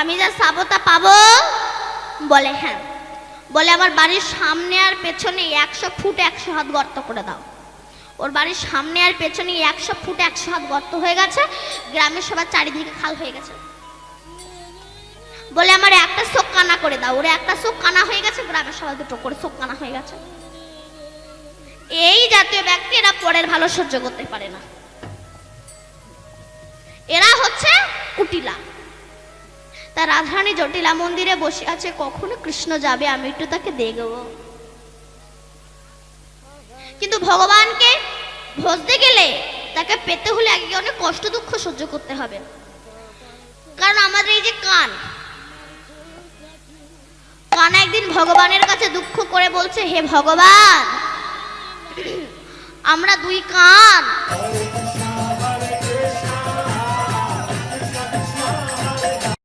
আমি যা সাবতা পাবো? বলে হ্যাঁ। বলে, আমার বাড়ির সামনে আর পেছনে একশো ফুট একশো হাত গর্ত করে দাও। ওর বাড়ির সামনে আর পেছনে একশো ফুট একশো হাত গর্ত হয়ে গেছে। গ্রামের সবার চারিদিকে খাল হয়ে গেছে। বলে, আমার একটা চোখ কানা করে দাও। ওর, একটা চোখ কানা হয়ে গেছে, গ্রামের সবাই দুটো করে চোখ কানা হয়ে গেছে। এই জাতীয় ব্যক্তি এরা পরের ভালো সহ্য করতে পারে না। এরা হচ্ছে কুটিলা। তা রাধারানী জটিলা মন্দিরে বসে আছে, কখনো কৃষ্ণ যাবে, আমি একটু তাকে দেখব কিন্তু ভগবানকে ভজতে গেলে তাকে পেতে হলে আগে অনেক কষ্ট দুঃখ সহ্য করতে হবে। কারণ আমাদের এই যে কান কান একদিন ভগবানের কাছে দুঃখ করে বলছে, হে ভগবান, আমরা দুই কান